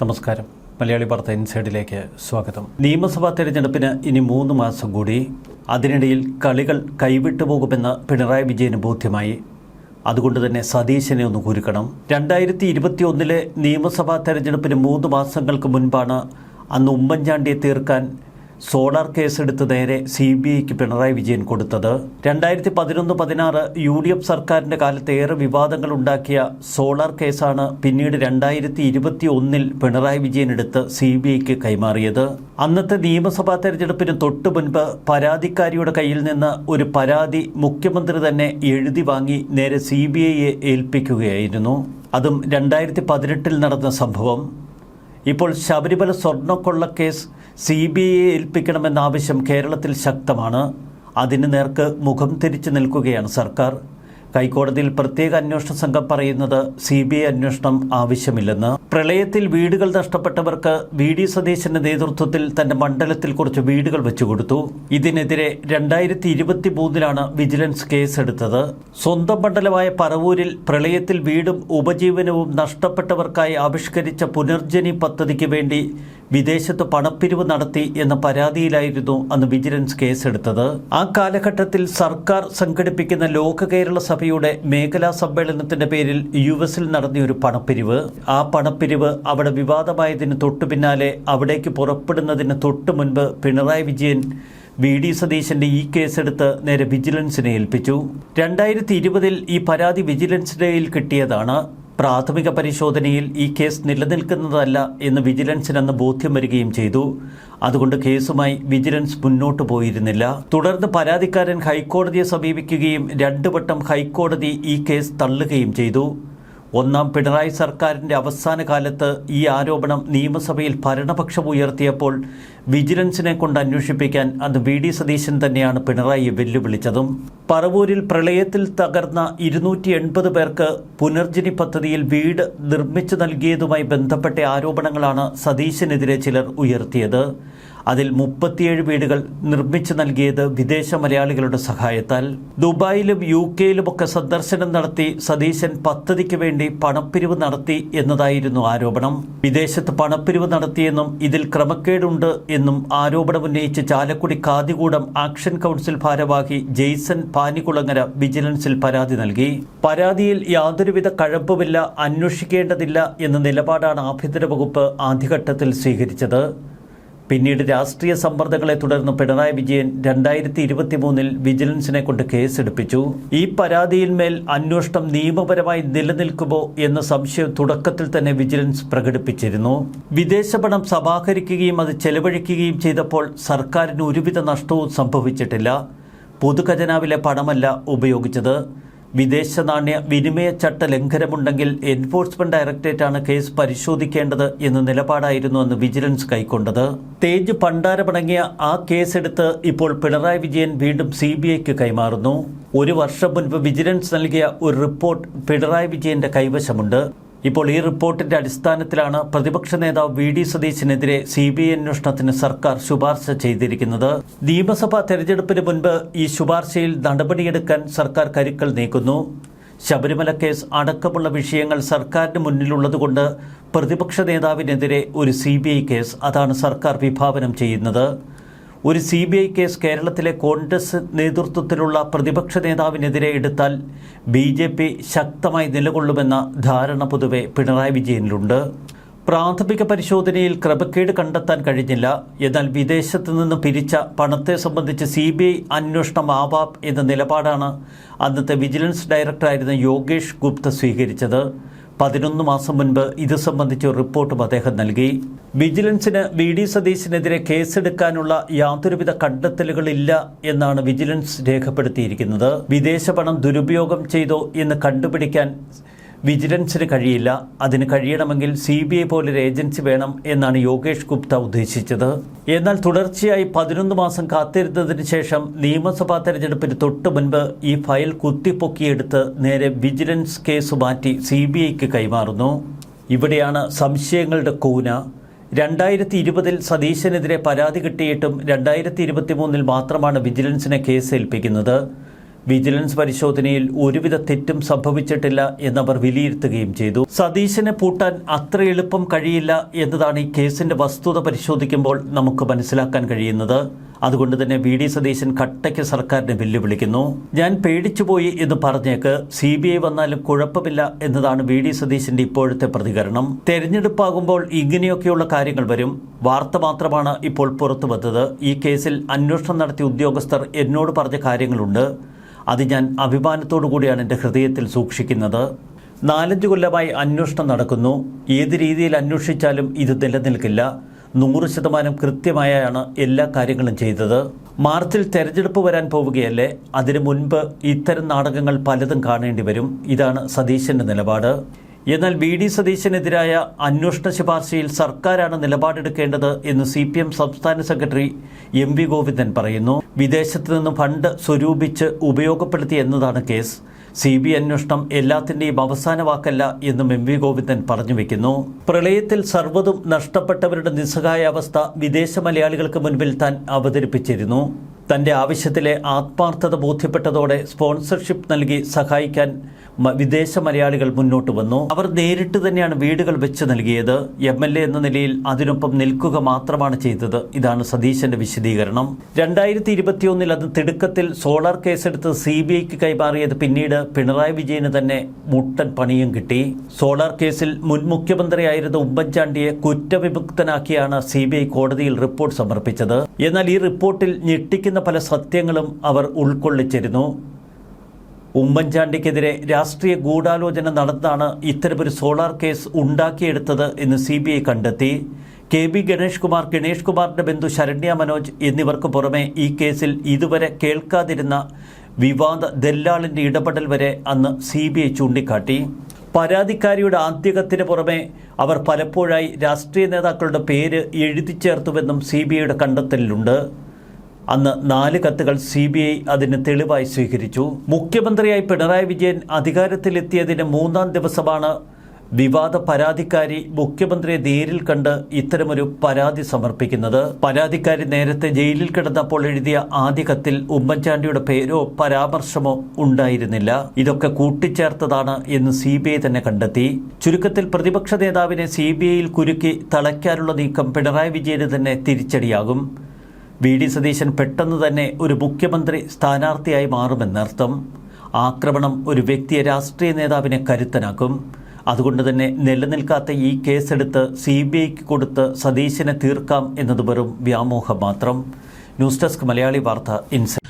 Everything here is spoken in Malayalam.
നമസ്കാരം. മലയാളി വാർത്ത ഇൻസൈഡിലേക്ക് സ്വാഗതം. നിയമസഭാ തെരഞ്ഞെടുപ്പിന് ഇനി മൂന്ന് മാസം കൂടി. അതിനിടയിൽ കളികൾ കൈവിട്ടു പോകുമെന്ന് പിണറായി വിജയന് ബോധ്യമായി. അതുകൊണ്ട് തന്നെ സതീശനെ ഒന്ന് കുരുക്കണം. രണ്ടായിരത്തി ഇരുപത്തി ഒന്നിലെ നിയമസഭാ തെരഞ്ഞെടുപ്പിന് മൂന്ന് മാസങ്ങൾക്ക് മുൻപാണ് അന്ന് ഉമ്മൻചാണ്ടിയെ തീർക്കാൻ സോളാർ കേസെടുത്ത് നേരെ സി ബി ഐക്ക് പിണറായി വിജയൻ കൊടുത്തത്. രണ്ടായിരത്തി പതിനൊന്ന് പതിനാറ് യു ഡി എഫ് സർക്കാരിന്റെ കാലത്ത് ഏറെ വിവാദങ്ങൾ ഉണ്ടാക്കിയ സോളാർ കേസാണ് പിന്നീട് രണ്ടായിരത്തി ഇരുപത്തി ഒന്നിൽ പിണറായി വിജയൻ എടുത്ത് സി ബി ഐക്ക് കൈമാറിയത്. അന്നത്തെ നിയമസഭാ തെരഞ്ഞെടുപ്പിന് തൊട്ടു മുൻപ് പരാതിക്കാരിയുടെ കയ്യിൽ നിന്ന് ഒരു പരാതി മുഖ്യമന്ത്രി തന്നെ എഴുതി വാങ്ങി നേരെ സി ബി ഐയെ ഏൽപ്പിക്കുകയായിരുന്നു. അതും രണ്ടായിരത്തി പതിനെട്ടിൽ നടന്ന സംഭവം. ഇപ്പോൾ ശബരിമല സ്വർണക്കൊള്ള കേസ് സി ബി ഐ ഏൽപ്പിക്കണമെന്ന ആവശ്യം കേരളത്തിൽ ശക്തമാണ്. അതിന് നേർക്ക് മുഖം തിരിച്ചു നിൽക്കുകയാണ് സർക്കാർ. ഹൈക്കോടതിയിൽ പ്രത്യേക അന്വേഷണ സംഘം പറയുന്നത് സി ബി ഐ അന്വേഷണം ആവശ്യമില്ലെന്ന്. പ്രളയത്തിൽ വീടുകൾ നഷ്ടപ്പെട്ടവർക്ക് വി ഡി സതീശന്റെ നേതൃത്വത്തിൽ തന്റെ മണ്ഡലത്തിൽ കുറച്ച് വീടുകൾ വെച്ചുകൊടുത്തു. ഇതിനെതിരെ രണ്ടായിരത്തി ഇരുപത്തി മൂന്നിലാണ് വിജിലൻസ് കേസെടുത്തത്. സ്വന്തം മണ്ഡലമായ പറവൂരിൽ പ്രളയത്തിൽ വീടും ഉപജീവനവും നഷ്ടപ്പെട്ടവർക്കായി ആവിഷ്കരിച്ച പുനർജനി പദ്ധതിക്ക് വേണ്ടി വിദേശത്ത് പണപ്പിരിവ് നടത്തി എന്ന പരാതിയിലായിരുന്നു അന്ന് വിജിലൻസ് കേസെടുത്തത്. ആ കാലഘട്ടത്തിൽ സർക്കാർ സംഘടിപ്പിക്കുന്ന ലോക കേരള സഭയുടെ മേഖലാ സമ്മേളനത്തിന്റെ പേരിൽ യു എസിൽ നടത്തിയ ഒരു പണപ്പിരിവ്. ആ പണപ്പിരിവ് അവിടെ വിവാദമായതിന് തൊട്ടു പിന്നാലെ അവിടേക്ക് പുറപ്പെടുന്നതിന് തൊട്ടു മുൻപ് പിണറായി വിജയൻ വി ഡി സതീശന്റെ ഈ കേസെടുത്ത് നേരെ വിജിലൻസിനെ ഏൽപ്പിച്ചു. രണ്ടായിരത്തി ഇരുപതിൽ ഈ പരാതി വിജിലൻസിനെയിൽ കിട്ടിയതാണ്. പ്രാഥമിക പരിശോധനയിൽ ഈ കേസ് നിലനിൽക്കുന്നതല്ല എന്ന് വിജിലൻസിനെന്ന് ബോധ്യം വരികയും ചെയ്തു. അതുകൊണ്ട് കേസുമായി വിജിലൻസ് മുന്നോട്ട് പോയിരുന്നില്ല. തുടർന്ന് പരാതിക്കാരൻ ഹൈക്കോടതിയെ സമീപിക്കുകയും രണ്ടുവട്ടം ഹൈക്കോടതി ഈ കേസ് തള്ളുകയും ചെയ്തു. ഒന്നാം പിണറായി സർക്കാരിന്റെ അവസാന കാലത്ത് ഈ ആരോപണം നിയമസഭയിൽ ഭരണപക്ഷം ഉയർത്തിയപ്പോൾ വിജിലൻസിനെ കൊണ്ട് അന്വേഷിപ്പിക്കാൻ അത് വി ഡി സതീശൻ തന്നെയാണ് പിണറായിയെ വെല്ലുവിളിച്ചതും. പറവൂരിൽ പ്രളയത്തിൽ തകർന്ന ഇരുന്നൂറ്റി എൺപത് പേർക്ക് പുനർജനി പദ്ധതിയിൽ വീട് നിർമ്മിച്ചു നൽകിയതുമായി ബന്ധപ്പെട്ട ആരോപണങ്ങളാണ് സതീശനെതിരെ ചിലർ ഉയർത്തിയത്. അതിൽ മുപ്പത്തിയേഴ് വീടുകൾ നിർമ്മിച്ചു നൽകിയത് വിദേശ മലയാളികളുടെ സഹായത്താൽ. ദുബായിലും യു കെയിലുമൊക്കെ സന്ദർശനം നടത്തി സതീശൻ പദ്ധതിക്ക് വേണ്ടി പണപ്പിരിവ് നടത്തി എന്നതായിരുന്നു ആരോപണം. വിദേശത്ത് പണപ്പിരിവ് നടത്തിയെന്നും ഇതിൽ ക്രമക്കേടുണ്ട് എന്നും ആരോപണമുന്നയിച്ച് ചാലക്കുടി കാതികൂടം ആക്ഷൻ കൗൺസിൽ ഭാരവാഹി ജെയ്സൺ പാനികുളങ്ങര വിജിലൻസിൽ പരാതി നൽകി. പരാതിയിൽ യാതൊരുവിധ കഴമ്പുമില്ല അന്വേഷിക്കേണ്ടതില്ല എന്ന നിലപാടാണ് ആഭ്യന്തര വകുപ്പ് ആദ്യഘട്ടത്തിൽ സ്വീകരിച്ചത്. പിന്നീട് രാഷ്ട്രീയ സമ്മർദ്ദങ്ങളെ തുടർന്ന് പിണറായി വിജയൻ രണ്ടായിരത്തി ഇരുപത്തി മൂന്നിൽ വിജിലൻസിനെ കൊണ്ട് കേസെടുപ്പിച്ചു. ഈ പരാതിയിന്മേൽ അന്വേഷണം നിയമപരമായി നിലനിൽക്കുമോ എന്ന സംശയം തുടക്കത്തിൽ തന്നെ വിജിലൻസ് പ്രകടിപ്പിച്ചിരുന്നു. വിദേശ പണം സമാഹരിക്കുകയും അത് ചെലവഴിക്കുകയും ചെയ്തപ്പോൾ സർക്കാരിന് ഒരുവിധ നഷ്ടവും സംഭവിച്ചിട്ടില്ല. പൊതുഖജനാവിലെ പണമല്ല ഉപയോഗിച്ചത്. വിദേശ നാണ്യ വിനിമയ ചട്ട ലംഘനമുണ്ടെങ്കിൽ എൻഫോഴ്സ്മെന്റ് ഡയറക്ടറേറ്റാണ് കേസ് പരിശോധിക്കേണ്ടത് എന്ന നിലപാടായിരുന്നു അന്ന് വിജിലൻസ് കൈക്കൊണ്ടത്. തേജ് പണ്ടാരമടങ്ങിയ ആ കേസെടുത്ത് ഇപ്പോൾ പിണറായി വിജയൻ വീണ്ടും സി ബി ഐക്ക് കൈമാറുന്നു. ഒരു വർഷം മുൻപ് വിജിലൻസ് നൽകിയ ഒരു റിപ്പോർട്ട് പിണറായി വിജയന്റെ കൈവശമുണ്ട്. ഇപ്പോൾ ഈ റിപ്പോർട്ടിന്റെ അടിസ്ഥാനത്തിലാണ് പ്രതിപക്ഷ നേതാവ് വി ഡി സതീശിനെതിരെ സി ബി ഐ അന്വേഷണത്തിന് സർക്കാർ ശുപാർശ ചെയ്തിരിക്കുന്നത്. നിയമസഭാ തെരഞ്ഞെടുപ്പിന് മുൻപ് ഈ ശുപാർശയിൽ നടപടിയെടുക്കാൻ സർക്കാർ കരുക്കൾ നീക്കുന്നു. ശബരിമല കേസ് അടക്കമുള്ള വിഷയങ്ങൾ സർക്കാരിന് മുന്നിലുള്ളതുകൊണ്ട് പ്രതിപക്ഷ നേതാവിനെതിരെ ഒരു സി കേസ് അതാണ് സർക്കാർ വിഭാവനം ചെയ്യുന്നത്. ഒരു സി ബി ഐ കേസ് കേരളത്തിലെ കോൺഗ്രസ് നേതൃത്വത്തിലുള്ള പ്രതിപക്ഷ നേതാവിനെതിരെ എടുത്താൽ ബി ജെ പി ശക്തമായി നിലകൊള്ളുമെന്ന ധാരണ പൊതുവെ പിണറായി വിജയനിലുണ്ട്. പ്രാഥമിക പരിശോധനയിൽ ക്രമക്കേട് കണ്ടെത്താൻ കഴിഞ്ഞില്ല. എന്നാൽ വിദേശത്ത് നിന്ന് പിരിച്ച പണത്തെ സംബന്ധിച്ച് സി ബി ഐ അന്വേഷണം ആവാം എന്ന നിലപാടാണ് അന്നത്തെ വിജിലൻസ് ഡയറക്ടറായിരുന്ന യോഗേഷ് ഗുപ്ത സ്വീകരിച്ചത്. പതിനൊന്ന് മാസം മുൻപ് ഇത് സംബന്ധിച്ച റിപ്പോർട്ടും അദ്ദേഹം നൽകി. വിജിലൻസിന് വി ഡി സതീശിനെതിരെ കേസെടുക്കാനുള്ള യാതൊരുവിധ കണ്ടെത്തലുകളില്ല എന്നാണ് വിജിലൻസ് രേഖപ്പെടുത്തിയിരിക്കുന്നത്. വിദേശ പണം ദുരുപയോഗം ചെയ്തോ എന്ന് കണ്ടുപിടിക്കാൻ വിജിലൻസിന് കഴിയില്ല. അതിന് കഴിയണമെങ്കിൽ സി ബി ഐ പോലൊരു ഏജൻസി വേണം എന്നാണ് യോഗേഷ് ഗുപ്ത ഉദ്ദേശിച്ചത്. എന്നാൽ തുടർച്ചയായി പതിനൊന്ന് മാസം കാത്തിരുന്നതിന് ശേഷം നിയമസഭാ തെരഞ്ഞെടുപ്പിന് തൊട്ട് മുൻപ് ഈ ഫയൽ കുത്തിപ്പൊക്കിയെടുത്ത് നേരെ വിജിലൻസ് കേസ് മാറ്റി സി ബി ഐക്ക് കൈമാറുന്നു. ഇവിടെയാണ് സംശയങ്ങളുടെ കൂന. രണ്ടായിരത്തി ഇരുപതിൽ സതീശനെതിരെ പരാതി കിട്ടിയിട്ടും രണ്ടായിരത്തി ഇരുപത്തി മൂന്നിൽ മാത്രമാണ് വിജിലൻസിനെ കേസ് ഏൽപ്പിക്കുന്നത്. വിജിലൻസ് പരിശോധനയിൽ ഒരുവിധ തെറ്റും സംഭവിച്ചിട്ടില്ല എന്നവർ വിലയിരുത്തുകയും ചെയ്തു. സതീശനെ പൂട്ടാൻ അത്ര എളുപ്പം കഴിയില്ല എന്നതാണ് ഈ കേസിന്റെ വസ്തുത പരിശോധിക്കുമ്പോൾ നമുക്ക് മനസ്സിലാക്കാൻ കഴിയുന്നത്. അതുകൊണ്ട് തന്നെ വി ഡി സതീശൻ കട്ടയ്ക്ക് സർക്കാരിനെ വെല്ലുവിളിക്കുന്നു. ഞാൻ പേടിച്ചുപോയി എന്ന് പറഞ്ഞേക്ക് സി ബി ഐ വന്നാലും കുഴപ്പമില്ല എന്നതാണ് വി ഡി സതീശന്റെ ഇപ്പോഴത്തെ പ്രതികരണം. തെരഞ്ഞെടുപ്പാകുമ്പോൾ ഇങ്ങനെയൊക്കെയുള്ള കാര്യങ്ങൾ വരും. വാർത്ത മാത്രമാണ് ഇപ്പോൾ പുറത്തു വന്നത് ഈ കേസിൽ അന്വേഷണം നടത്തിയ ഉദ്യോഗസ്ഥർ എന്നോട് പറഞ്ഞ കാര്യങ്ങളുണ്ട്. അത് ഞാൻ അഭിമാനത്തോടു കൂടിയാണ് എന്റെ ഹൃദയത്തിൽ സൂക്ഷിക്കുന്നത്. നാലഞ്ച് കൊല്ലമായി അന്വേഷണം നടക്കുന്നു. ഏത് രീതിയിൽ അന്വേഷിച്ചാലും ഇത് നിലനിൽക്കില്ല. നൂറ് ശതമാനം കൃത്യമായാണ് എല്ലാ കാര്യങ്ങളും ചെയ്തത്. മാർച്ചിൽ തെരഞ്ഞെടുപ്പ് വരാൻ പോവുകയല്ലേ? അതിനു മുൻപ് ഇത്തരം നാടകങ്ങൾ പലതും കാണേണ്ടി വരും. ഇതാണ് സതീശന്റെ നിലപാട്. എന്നാൽ വി ഡി സതീശനെതിരായ അന്വേഷണ ശുപാർശയിൽ സർക്കാരാണ് നിലപാടെടുക്കേണ്ടത് എന്ന് സി പി എം സംസ്ഥാന സെക്രട്ടറി എം വി ഗോവിന്ദൻ പറയുന്നു. വിദേശത്ത് നിന്ന് ഫണ്ട് സ്വരൂപിച്ച് ഉപയോഗപ്പെടുത്തി എന്നതാണ് കേസ്. സി ബി അന്വേഷണം എല്ലാത്തിന്റെയും അവസാന വാക്കല്ല എന്നും എം വി ഗോവിന്ദൻ പറഞ്ഞു വെക്കുന്നു. പ്രളയത്തിൽ സർവതും നഷ്ടപ്പെട്ടവരുടെ നിസ്സഹായ അവസ്ഥ വിദേശ മലയാളികൾക്ക് മുൻപിൽ താൻ അവതരിപ്പിച്ചിരുന്നു. തന്റെ ആവശ്യത്തിലെ ആത്മാർത്ഥത ബോധ്യപ്പെട്ടതോടെ സ്പോൺസർഷിപ്പ് നൽകി സഹായിക്കാൻ വിദേശ മലയാളികൾ മുന്നോട്ട് വന്നു. അവർ നേരിട്ട് തന്നെയാണ് വീടുകൾ വെച്ച് നൽകിയത്. എം എൽ എ എന്ന നിലയിൽ അതിനൊപ്പം നിൽക്കുക മാത്രമാണ് ചെയ്തത്. ഇതാണ് സതീശന്റെ വിശദീകരണം. രണ്ടായിരത്തി ഇരുപത്തിയൊന്നിൽ അത് തിടുക്കത്തിൽ സോളാർ കേസെടുത്ത് സി ബി ഐക്ക് കൈമാറിയത് പിന്നീട് പിണറായി വിജയന് തന്നെ മുട്ടൻ പണിയും കിട്ടി. സോളാർ കേസിൽ മുൻ മുഖ്യമന്ത്രിയായിരുന്ന ഉമ്മൻചാണ്ടിയെ കുറ്റവിമുക്തനാക്കിയാണ് സി ബി ഐ കോടതിയിൽ റിപ്പോർട്ട് സമർപ്പിച്ചത്. എന്നാൽ ഈ റിപ്പോർട്ടിൽ ഞെട്ടിക്കുന്ന പല സത്യങ്ങളും അവർ ഉൾക്കൊള്ളിച്ചിരുന്നു. ഉമ്മൻചാണ്ടിക്കെതിരെ രാഷ്ട്രീയ ഗൂഢാലോചന നടന്നാണ് ഇത്തരമൊരു സോളാർ കേസ് ഉണ്ടാക്കിയെടുത്തത് എന്ന് സി ബി ഐ കണ്ടെത്തി. കെ ബി ഗണേഷ് കുമാർ ഗണേഷ് കുമാറിന്റെ ബന്ധു ശരണ്യ മനോജ് എന്നിവർക്ക് പുറമെ ഈ കേസിൽ ഇതുവരെ കേൾക്കാതിരുന്ന വിവാദ ദല്ലാളിന്റെ ഇടപെടൽ വരെ അന്ന് സി ബി ഐ ചൂണ്ടിക്കാട്ടി. പരാതിക്കാരിയുടെ ആദ്യകത്തിന് പുറമെ അവർ പലപ്പോഴായി രാഷ്ട്രീയ നേതാക്കളുടെ പേര് എഴുതി ചേർത്തുവെന്നും സി ബി ഐയുടെ കണ്ടെത്തലിലുണ്ട്. അന്ന് നാല് കത്തുകൾ സി ബി ഐ അതിന് തെളിവായി സ്വീകരിച്ചു. മുഖ്യമന്ത്രിയായി പിണറായി വിജയൻ അധികാരത്തിലെത്തിയതിന് മൂന്നാം ദിവസമാണ് വിവാദ പരാതിക്കാരി മുഖ്യമന്ത്രിയെ നേരിൽ കണ്ട് ഇത്തരമൊരു പരാതി സമർപ്പിക്കുന്നത്. പരാതിക്കാരി നേരത്തെ ജയിലിൽ കിടന്നപ്പോൾ എഴുതിയ ആദ്യ കത്തിൽ ഉമ്മൻചാണ്ടിയുടെ പേരോ പരാമർശമോ ഉണ്ടായിരുന്നില്ല. ഇതൊക്കെ കൂട്ടിച്ചേർത്തതാണ് എന്ന് സി തന്നെ കണ്ടെത്തി. ചുരുക്കത്തിൽ പ്രതിപക്ഷ നേതാവിനെ സി ബി ഐയിൽ കുരുക്കി തളയ്ക്കാനുള്ള നീക്കം പിണറായി വിജയന് തന്നെ തിരിച്ചടിയാകും. വി ഡി സതീശൻ പെട്ടെന്ന് തന്നെ ഒരു മുഖ്യമന്ത്രി സ്ഥാനാർത്ഥിയായി മാറുമെന്നർത്ഥം. ആക്രമണം ഒരു വ്യക്തിയെ രാഷ്ട്രീയ നേതാവിനെ കരുത്തനാക്കും. അതുകൊണ്ട് തന്നെ നിലനിൽക്കാത്ത ഈ കേസെടുത്ത് സി ബി ഐക്ക് കൊടുത്ത് സതീശനെ തീർക്കാം എന്നത് വെറും വ്യാമോഹം മാത്രം. ന്യൂസ് ഡെസ്ക് മലയാളി വാർത്ത ഇൻസൈറ്റ്